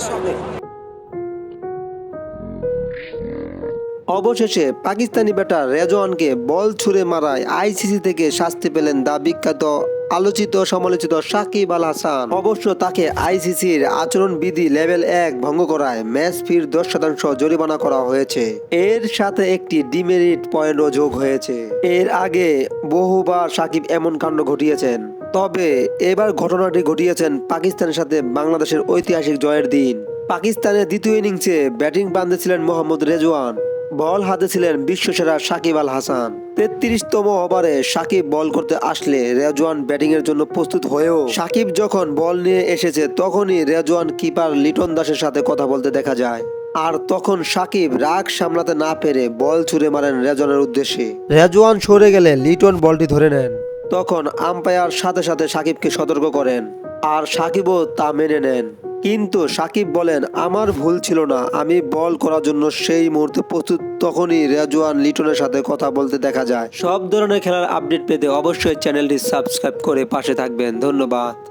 上面。অবশেষে Pakistani batter রেজওয়ানকে বল ছুড়ে মারায় ICC থেকে শাস্তি পেলেন দা বিখ্যাত আলোচিত সমালোচিত সাকিব আল হাসান। অবশ্য তাকে আইসিসির আচরণ বিধি লেভেল এক ভঙ্গ করায় ম্যাচ ফির দশ শতাংশ জরিমানা করা হয়েছে। এর সাথে একটি ডিমেরিট পয়েন্টও যোগ হয়েছে। এর আগে বহুবার সাকিব এমন কাণ্ড ঘটিয়েছেন। তবে এবার ঘটনাটি ঘটিয়েছেন পাকিস্তানের সাথে বাংলাদেশের ঐতিহাসিক জয়ের দিন। পাকিস্তানের দ্বিতীয় ইনিংসে ব্যাটিং বান্ধে ছিলেন মোহাম্মদ রেজওয়ান। বল হাতে ছিলেন বিশ্বসেরা সাকিব আল হাসান। তেত্রিশতম ওভারে সাকিব বল করতে আসলে রেজওয়ান ব্যাটিং এর জন্য প্রস্তুত হয়েও সাকিব যখন বল নিয়ে এসেছে, তখনই রেজওয়ান কিপার লিটন দাসের সাথে কথা বলতে দেখা যায়। আর তখন সাকিব রাগ সামলাতে না পেরে বল ছুড়ে মারেন রেজওয়ানের উদ্দেশ্যে। রেজওয়ান সরে গেলে লিটন বলটি ধরে নেন। তখন আম্পায়ার সাথে সাথে সাকিবকে সতর্ক করেন। আর সাকিবও তা মেনে নেন। কিন্তু সাকিব বলেন, আমার ভুল ছিল না। আমি বল করার জন্য সেই মুহূর্তে প্রস্তুত, তখনই রেজওয়ান লিটনের সাথে কথা বলতে দেখা যায়। সব ধরনের খেলার আপডেট পেতে অবশ্যই চ্যানেলটি সাবস্ক্রাইব করে পাশে থাকবেন। ধন্যবাদ।